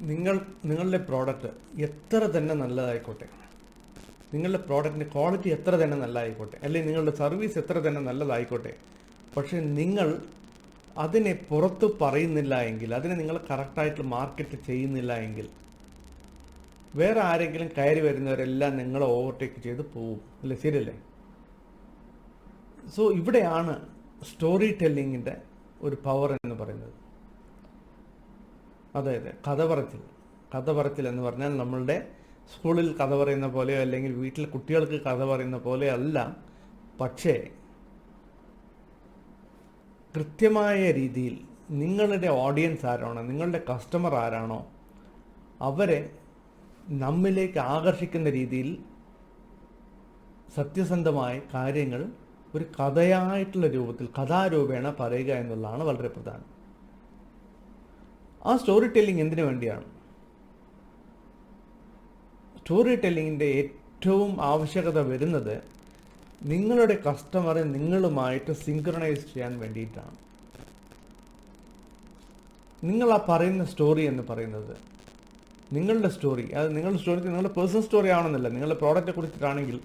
നിങ്ങൾ നിങ്ങളുടെ പ്രോഡക്റ്റ് എത്ര തന്നെ നല്ലതായിക്കോട്ടെ. നിങ്ങളുടെ പ്രോഡക്റ്റിന്റെ ക്വാളിറ്റി എത്ര തന്നെ നല്ലതായിക്കോട്ടെ. അല്ലെങ്കിൽ നിങ്ങളുടെ സർവീസ് എത്ര തന്നെ നല്ലതായിക്കോട്ടെ. പക്ഷേ നിങ്ങൾ അതിനെ പുറത്ത് പറയുന്നില്ല എങ്കിൽ അതിനെ നിങ്ങൾ കറക്റ്റായിട്ട് മാർക്കറ്റ് ചെയ്യുന്നില്ല എങ്കിൽ വേറെ ആരെങ്കിലും കയറി വരുന്നവരെല്ലാം നിങ്ങളെ ഓവർടേക്ക് ചെയ്ത് പോവും. അല്ലേ? ശരിയല്ലേ? സോ ഇവിടെയാണ് സ്റ്റോറി ടെല്ലിങ്ങിന്റെ ഒരു പവർ എന്ന് പറയുന്നത്. അതെ അതെ. കഥ പറച്ചിൽ. കഥ പറച്ചിൽ എന്ന് പറഞ്ഞാൽ നമ്മളുടെ സ്കൂളിൽ കഥ പറയുന്ന പോലെയോ അല്ലെങ്കിൽ വീട്ടിൽ കുട്ടികൾക്ക് കഥ പറയുന്ന പോലെ അല്ല. പക്ഷേ കൃത്യമായ രീതിയിൽ നിങ്ങളുടെ ഓഡിയൻസ് ആരാണോ നിങ്ങളുടെ കസ്റ്റമർ ആരാണോ അവരെ നമ്മിലേക്ക് ആകർഷിക്കുന്ന രീതിയിൽ സത്യസന്ധമായ കാര്യങ്ങൾ ഒരു കഥയായിട്ടുള്ള രൂപത്തിൽ കഥാരൂപേണ പറയുക എന്നുള്ളതാണ് വളരെ പ്രധാനം. ആ സ്റ്റോറി ടെല്ലിംഗ് എന്തിനു വേണ്ടിയാണ്? സ്റ്റോറി ടെല്ലിങ്ങിന്റെ ഏറ്റവും ആവശ്യകത വരുന്നത് നിങ്ങളുടെ കസ്റ്റമറെ നിങ്ങളുമായിട്ട് സിങ്ക്രണൈസ് ചെയ്യാൻ വേണ്ടിയിട്ടാണ്. നിങ്ങൾ ആ പറയുന്ന സ്റ്റോറി എന്ന് പറയുന്നത് നിങ്ങളുടെ സ്റ്റോറി അത് നിങ്ങളുടെ സ്റ്റോറി നിങ്ങളുടെ പേഴ്സണൽ സ്റ്റോറി ആണെന്നല്ല നിങ്ങളുടെ പ്രോഡക്റ്റിനെ കുറിച്ചിട്ടാണെങ്കിൽ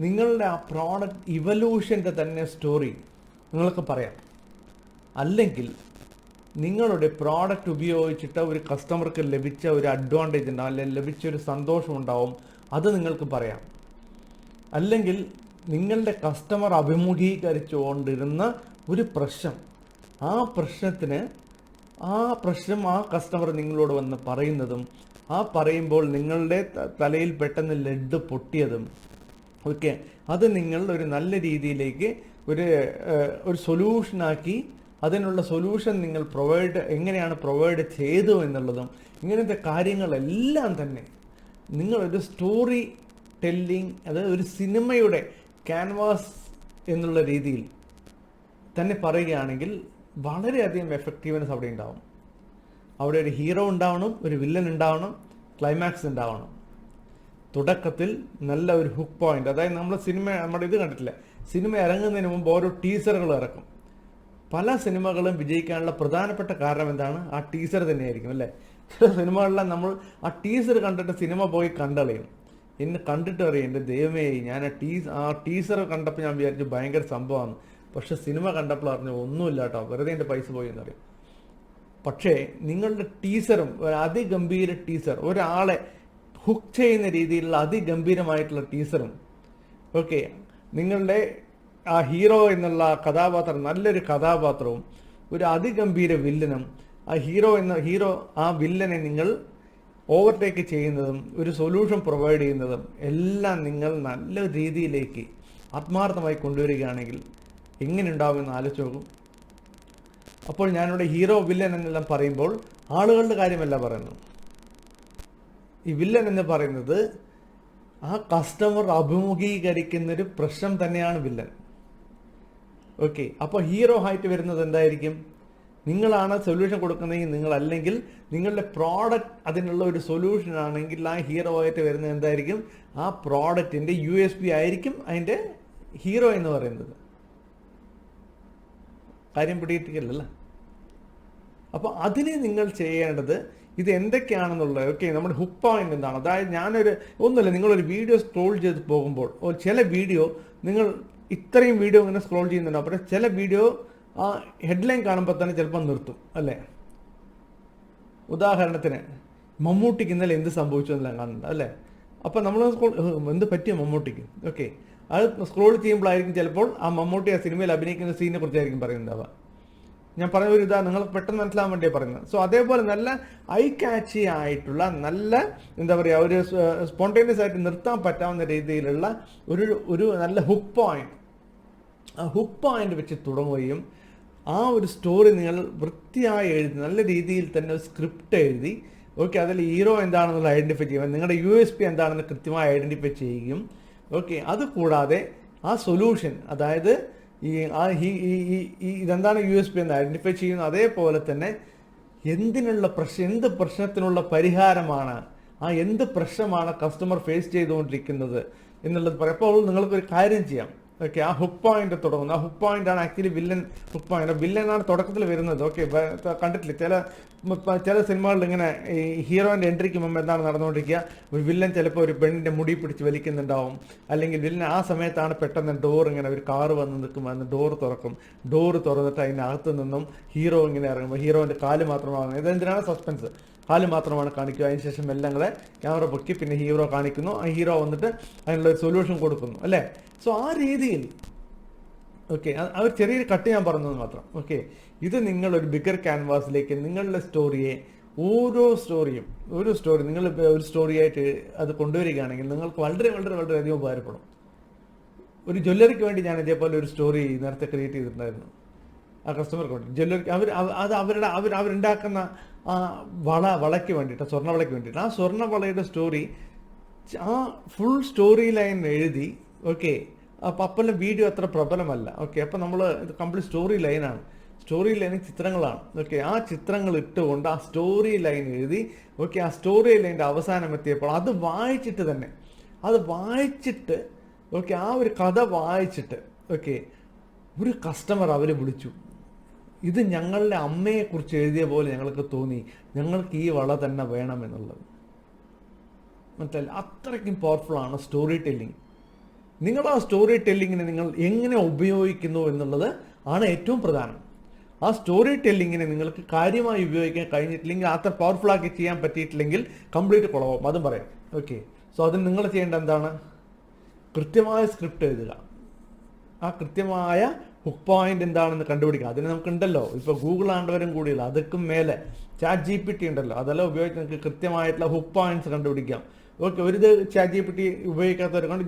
നിങ്ങളുടെ ആ പ്രോഡക്റ്റ് ഇവല്യൂഷന്റെ തന്നെ സ്റ്റോറി നിങ്ങൾക്ക് പറയാം. അല്ലെങ്കിൽ നിങ്ങളുടെ പ്രോഡക്റ്റ് ഉപയോഗിച്ചിട്ട് ഒരു കസ്റ്റമർക്ക് ലഭിച്ച ഒരു അഡ്വാന്റേജ് ഉണ്ടാവും അല്ലെങ്കിൽ ലഭിച്ച ഒരു സന്തോഷം ഉണ്ടാവും? അത് നിങ്ങൾക്ക് പറയാം. അല്ലെങ്കിൽ നിങ്ങളുടെ കസ്റ്റമർ അഭിമുഖീകരിച്ചുകൊണ്ടിരുന്ന ഒരു പ്രശ്നം. ആ പ്രശ്നത്തിന് ആ പ്രശ്നം ആ കസ്റ്റമർ നിങ്ങളോട് വന്ന് പറയുന്നതും ആ പറയുമ്പോൾ നിങ്ങളുടെ തലയിൽ പെട്ടെന്ന് ലെഡ് പൊട്ടിയതും ഓക്കെ അത് നിങ്ങൾ ഒരു നല്ല രീതിയിലേക്ക് ഒരു ഒരു സൊല്യൂഷനാക്കി അതിനുള്ള സൊല്യൂഷൻ നിങ്ങൾ പ്രൊവൈഡ് എങ്ങനെയാണ് പ്രൊവൈഡ് ചെയ്തു എന്നുള്ളതും ഇങ്ങനത്തെ കാര്യങ്ങളെല്ലാം തന്നെ നിങ്ങളൊരു സ്റ്റോറി ടെല്ലിംഗ് അതായത് ഒരു സിനിമയുടെ ക്യാൻവാസ് എന്നുള്ള രീതിയിൽ തന്നെ പറയുകയാണെങ്കിൽ വളരെയധികം എഫക്റ്റീവ്നെസ് അവിടെ ഉണ്ടാവും. അവിടെ ഒരു ഹീറോ ഉണ്ടാവണം ഒരു വില്ലൻ ഉണ്ടാവണം ക്ലൈമാക്സ് ഉണ്ടാവണം. തുടക്കത്തിൽ നല്ല ഒരു ഹുക്ക് പോയിന്റ് അതായത് നമ്മൾ സിനിമ നമ്മുടെ ഇത് കണ്ടിട്ടില്ല? സിനിമ ഇറങ്ങുന്നതിന് മുമ്പ് ഓരോ ടീസറുകൾ ഇറക്കും. പല സിനിമകളും വിജയിക്കാനുള്ള പ്രധാനപ്പെട്ട കാരണം എന്താണ്? ആ ടീസർ തന്നെയായിരിക്കും അല്ലേ? ചില സിനിമകളിലെല്ലാം നമ്മൾ ആ ടീസർ കണ്ടിട്ട് സിനിമ പോയി കണ്ടളയും എന്നെ കണ്ടിട്ട് അറിയാം എന്റെ ദൈവമേ ഞാൻ ആ ടീസ് ആ ടീസർ കണ്ടപ്പോൾ ഞാൻ വിചാരിച്ചു ഭയങ്കര സംഭവമാണ്. പക്ഷെ സിനിമ കണ്ടപ്പോൾ അറിഞ്ഞു ഒന്നുമില്ല കേട്ടോ വെറുതെ എന്റെ പൈസ പോയി എന്നറിയാം പക്ഷേ നിങ്ങളുടെ ടീസറും ഒരു അതിഗംഭീര ടീസർ ഒരാളെ ഹുക്ക് ചെയ്യുന്ന രീതിയിലുള്ള അതിഗംഭീരമായിട്ടുള്ള ടീസറും ഓക്കെ നിങ്ങളുടെ ആ ഹീറോ എന്നുള്ള കഥാപാത്രം നല്ലൊരു കഥാപാത്രവും ഒരു അതിഗംഭീര വില്ലനും ആ ഹീറോ എന്ന ഹീറോ ആ വില്ലനെ നിങ്ങൾ ഓവർടേക്ക് ചെയ്യുന്നതും ഒരു സൊല്യൂഷൻ പ്രൊവൈഡ് ചെയ്യുന്നതും എല്ലാം നിങ്ങൾ നല്ല രീതിയിലേക്ക് ആത്മാർത്ഥമായി കൊണ്ടുവരികയാണെങ്കിൽ എങ്ങനെ ഉണ്ടാവുമെന്ന് ആലോചിച്ച് നോക്കും. അപ്പോൾ ഞാനിവിടെ ഹീറോ വില്ലൻ എന്നെല്ലാം പറയുമ്പോൾ ആളുകളുടെ കാര്യമല്ല പറയുന്നു ഈ വില്ലൻ എന്ന് പറയുന്നത് ആ കസ്റ്റമർ അഭിമുഖീകരിക്കുന്നൊരു പ്രശ്നം തന്നെയാണ് വില്ലൻ. ഓക്കെ അപ്പോൾ ഹീറോ ആയിട്ട് വരുന്നത് എന്തായിരിക്കും? നിങ്ങളാണ് സൊല്യൂഷൻ കൊടുക്കുന്നതെങ്കിൽ നിങ്ങൾ അല്ലെങ്കിൽ നിങ്ങളുടെ പ്രോഡക്റ്റ് അതിനുള്ള ഒരു സൊല്യൂഷൻ ആണെങ്കിൽ ആ ഹീറോ ആയിട്ട് വരുന്നത് എന്തായിരിക്കും? ആ പ്രോഡക്റ്റിന്റെ യു എസ് പി ആയിരിക്കും അതിന്റെ ഹീറോ എന്ന് പറയുന്നത്. കാര്യം പിടിയിട്ടില്ലല്ലോ അപ്പോൾ അതിനെ നിങ്ങൾ ചെയ്യേണ്ടത് ഇത് എന്തൊക്കെയാണെന്നുള്ളത് ഓക്കെ നമ്മുടെ ഹുക്ക് പോയിന്റ് എന്താണ്? അതായത് ഞാനൊരു ഒന്നുമില്ല നിങ്ങളൊരു വീഡിയോ സ്ക്രോൾ ചെയ്ത് പോകുമ്പോൾ ചില വീഡിയോ നിങ്ങൾ ഇത്രയും വീഡിയോ ഇങ്ങനെ സ്ക്രോൾ ചെയ്യുന്നുണ്ടോ. അപ്പോൾ ചില വീഡിയോ ആ ഹെഡ്ലൈൻ കാണുമ്പോൾ തന്നെ ചിലപ്പോൾ നിർത്തും അല്ലേ? ഉദാഹരണത്തിന് മമ്മൂട്ടിക്ക് ഇന്നലെ എന്ത് സംഭവിച്ചു എന്നെല്ലാം കാണുന്നുണ്ട് അല്ലേ? അപ്പോൾ നമ്മൾ സ്ക്രോൾ- എന്ത് പറ്റിയ മമ്മൂട്ടിക്ക്? ഓക്കെ. അത് സ്ക്രോൾ ചെയ്യുമ്പോഴായിരിക്കും ചിലപ്പോൾ ആ മമ്മൂട്ടി ആ സിനിമയിൽ അഭിനയിക്കുന്ന സീനിനെ കുറിച്ചായിരിക്കും പറയുന്നുണ്ടാവുക. ഞാൻ പറഞ്ഞ ഒരു ഇതാ നിങ്ങൾ പെട്ടെന്ന് മനസ്സിലാവാൻ വേണ്ടിയാണ് പറയുന്നത്. സോ അതേപോലെ നല്ല ഐ കാച്ചി ആയിട്ടുള്ള നല്ല എന്താ പറയുക ഒരു സ്പോണ്ടേനിയസ് ആയിട്ട് നിർത്താൻ പറ്റാവുന്ന രീതിയിലുള്ള ഒരു ഒരു നല്ല ഹുക്ക് പോയിന്റ് ഹുക്ക് പോയിന്റ് വെച്ച് തുടങ്ങുകയും ആ ഒരു സ്റ്റോറി നിങ്ങൾ വൃത്തിയായി എഴുതി നല്ല രീതിയിൽ തന്നെ ഒരു സ്ക്രിപ്റ്റ് എഴുതി ഓക്കെ അതിൽ ഹീറോ എന്താണെന്നുള്ള ഐഡന്റിഫൈ ചെയ്യുക നിങ്ങളുടെ യു എസ് പി എന്താണെന്ന് കൃത്യമായി ഐഡന്റിഫൈ ചെയ്യുകയും ഓക്കെ അത് കൂടാതെ ആ സൊല്യൂഷൻ അതായത് ഈ ആ ഈ ഈ- ഇതെന്താണ് യു എസ് പി എന്ന് ഐഡന്റിഫൈ ചെയ്യുന്നു അതേപോലെ തന്നെ എന്തിനുള്ള പ്രശ്നം എന്ത് പ്രശ്നത്തിനുള്ള പരിഹാരമാണ് ആ എന്ത് പ്രശ്നമാണ് കസ്റ്റമർ ഫേസ് ചെയ്തുകൊണ്ടിരിക്കുന്നത് എന്നുള്ളത് പറയുമ്പോൾ നിങ്ങൾക്കൊരു കാര്യം ചെയ്യാം. ഓക്കെ ആ ഹുക്ക് പോയിന്റ് തുടങ്ങുന്നു. ആ ഹുക്ക് പോയിന്റ് ആണ് actually villain hook point villain ആണ് തുടക്കത്തിൽ വരുന്നത്. ഓക്കെ കണ്ടിട്ടില്ല? ചില ചില സിനിമകളിൽ ഇങ്ങനെ ഈ എൻട്രിക്ക് മുമ്പ് എന്താണ് നടന്നുകൊണ്ടിരിക്കുക? ഒരു വില്ലൻ ചിലപ്പോൾ ഒരു പെണ്ണിന്റെ മുടി പിടിച്ച് വലിക്കുന്നുണ്ടാവും. അല്ലെങ്കിൽ വില്ലൻ ആ സമയത്താണ് പെട്ടെന്ന് ഡോർ ഇങ്ങനെ ഒരു കാറ് വന്ന് നിൽക്കും. അതിന് ഡോർ തുറക്കും. ഡോർ തുറന്നിട്ട് അതിനകത്ത് നിന്നും ഹീറോ ഇങ്ങനെ ഇറങ്ങുമ്പോൾ ഹീറോന്റെ കാൽ മാത്രമാണ് ഇതെന്തിനാണ് സസ്പെൻസ്? കാൽ മാത്രമാണ് കാണിക്കുക. അതിനുശേഷം എല്ലാം കൂടെ ക്യാമറ പൊക്കി പിന്നെ ഹീറോ കാണിക്കുന്നു. ആ ഹീറോ വന്നിട്ട് അതിനുള്ള ഒരു സൊല്യൂഷൻ കൊടുക്കുന്നു. അല്ലേ? സോ ആ രീതിയിൽ ഓക്കെ അവർ ചെറിയൊരു കട്ട് ഞാൻ പറഞ്ഞത് മാത്രം. ഓക്കെ ഇത് നിങ്ങൾ ഒരു ബിഗർ ക്യാൻവാസിലേക്ക് നിങ്ങളുടെ സ്റ്റോറിയെ ഓരോ സ്റ്റോറിയും ഒരു സ്റ്റോറി നിങ്ങൾ ഒരു ഒരു സ്റ്റോറിയായിട്ട് അത് കൊണ്ടുവരികയാണെങ്കിൽ നിങ്ങൾക്ക് വളരെ വളരെ വളരെ അധികം ഉപകാരപ്പെടും. ഒരു ജ്വല്ലറിക്ക് വേണ്ടി ഞാൻ ഇതേപോലെ ഒരു സ്റ്റോറി നേരത്തെ ക്രിയേറ്റ് ചെയ്തിട്ടുണ്ടായിരുന്നു. ആ കസ്റ്റമർക്ക് വേണ്ടി. ജ്വല്ലറിക്ക് അവർ അത് അവരുടെ അവർ അവരുണ്ടാക്കുന്ന ആ വള വളയ്ക്ക് വേണ്ടിയിട്ട് സ്വർണ വളയ്ക്ക് വേണ്ടിയിട്ട് ആ സ്വർണ വളയുടെ സ്റ്റോറി ആ ഫുൾ സ്റ്റോറി ലൈൻ എഴുതി ഓക്കെ അപ്പം അപ്പെല്ലാം വീഡിയോ അത്ര പ്രബലമല്ല. ഓക്കെ അപ്പോൾ നമ്മൾ ഇത് കംപ്ലീറ്റ് സ്റ്റോറി ലൈനാണ് സ്റ്റോറി ലൈൻ ചിത്രങ്ങളാണ്. ഓക്കെ ആ ചിത്രങ്ങൾ ഇട്ടുകൊണ്ട് ആ സ്റ്റോറി ലൈൻ എഴുതി ഓക്കെ ആ സ്റ്റോറി ലൈന്റെ അവസാനം എത്തിയപ്പോൾ അത് വായിച്ചിട്ട് തന്നെ അത് വായിച്ചിട്ട് ഓക്കെ ആ ഒരു കഥ വായിച്ചിട്ട് ഓക്കെ ഒരു കസ്റ്റമർ അവർ വിളിച്ചു. ഇത് ഞങ്ങളുടെ അമ്മയെക്കുറിച്ച് എഴുതിയ പോലെ ഞങ്ങൾക്ക് തോന്നി. ഞങ്ങൾക്ക് ഈ വള തന്നെ വേണമെന്നുള്ളത് മനസ്സിലായി അത്രയ്ക്കും ആണ് സ്റ്റോറി ടെല്ലിംഗ് നിങ്ങൾ ആ സ്റ്റോറി ടെല്ലിങ്ങിനെ നിങ്ങൾ എങ്ങനെ ഉപയോഗിക്കുന്നു എന്നുള്ളത് ആണ് ഏറ്റവും പ്രധാനം. ആ സ്റ്റോറി ടെല്ലിങ്ങിനെ നിങ്ങൾക്ക് കാര്യമായി ഉപയോഗിക്കാൻ കഴിഞ്ഞിട്ടില്ലെങ്കിൽ അത്ര പവർഫുൾ ആക്കി ചെയ്യാൻ പറ്റിയിട്ടില്ലെങ്കിൽ കംപ്ലീറ്റ് കുളവും അതും പറയാം. ഓക്കെ സോ അതിന് നിങ്ങൾ ചെയ്യേണ്ട എന്താണ്? കൃത്യമായ സ്ക്രിപ്റ്റ് എഴുതുക. ആ കൃത്യമായ ഹുക്ക് പോയിന്റ് എന്താണെന്ന് കണ്ടുപിടിക്കുക. അതിന് നമുക്കുണ്ടല്ലോ. ഇപ്പോൾ ഗൂഗിൾ ആണ്ടവരും കൂടിയുള്ള അതൊക്കെ മേലെ. ചാറ്റ് ജി പി ടി ഉണ്ടല്ലോ. അതെല്ലാം ഉപയോഗിച്ച് നിങ്ങൾക്ക് കൃത്യമായിട്ടുള്ള ഹുക്ക് പോയിന്റ്സ് കണ്ടുപിടിക്കാം. ഓക്കെ ഒരു chat G P T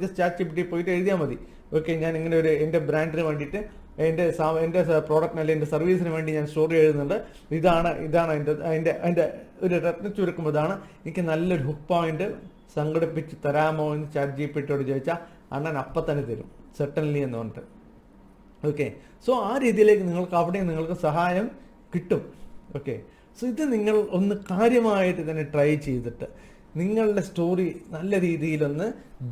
just chat G P T പോയിട്ട് എഴുതിയാൽ മതി. ഓക്കെ ഞാൻ ഇങ്ങനെ ഒരു എന്റെ ബ്രാൻഡിന് വേണ്ടിയിട്ട് എന്റെ എന്റെ പ്രോഡക്റ്റിന് അല്ലെങ്കിൽ എന്റെ സർവീസിന് വേണ്ടി ഞാൻ സ്റ്റോറി എഴുതുന്നുണ്ട്. ഇതാണ് ഇതാണ് എന്റെ അതിന്റെ അതിന്റെ ഒരു രത്ന ചുരുക്കം ഇതാണ്. എനിക്ക് നല്ലൊരു ഹുക്ക് പോയിന്റ് സംഘടിപ്പിച്ച് തരാമോ എന്ന് ചാറ്റ് ജി പി ചോദിച്ചാൽ അണ്ണൻ അപ്പം തന്നെ തരും. സെർട്ടൻലി എന്ന് പറഞ്ഞിട്ട്. ഓക്കെ സോ ആ രീതിയിലേക്ക് നിങ്ങൾക്ക് അവിടെ നിങ്ങൾക്ക് സഹായം കിട്ടും. ഓക്കെ സോ ഇത് നിങ്ങൾ ഒന്ന് കാര്യമായിട്ട് തന്നെ ട്രൈ ചെയ്തിട്ട് നിങ്ങളുടെ സ്റ്റോറി നല്ല രീതിയിലൊന്ന്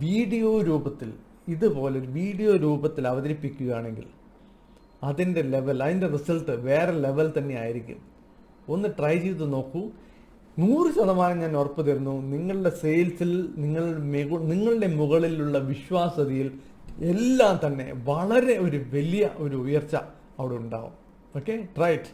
വീഡിയോ രൂപത്തിൽ ഇതുപോലെ വീഡിയോ രൂപത്തിൽ അവതരിപ്പിക്കുകയാണെങ്കിൽ അതിന്റെ ലെവൽ അതിന്റെ റിസൾട്ട് വേറെ ലെവൽ തന്നെ ആയിരിക്കും. ഒന്ന് ട്രൈ ചെയ്ത് നോക്കൂ. നൂറ് ശതമാനം ഞാൻ ഉറപ്പ് തരുന്നു നിങ്ങളുടെ സെയിൽസിൽ നിങ്ങൾ നിങ്ങളുടെ മുകളിലുള്ള വിശ്വാസതയിൽ എല്ലാം തന്നെ വളരെ ഒരു വലിയ ഒരു ഉയർച്ച അവിടെ ഉണ്ടാവും. Okay trait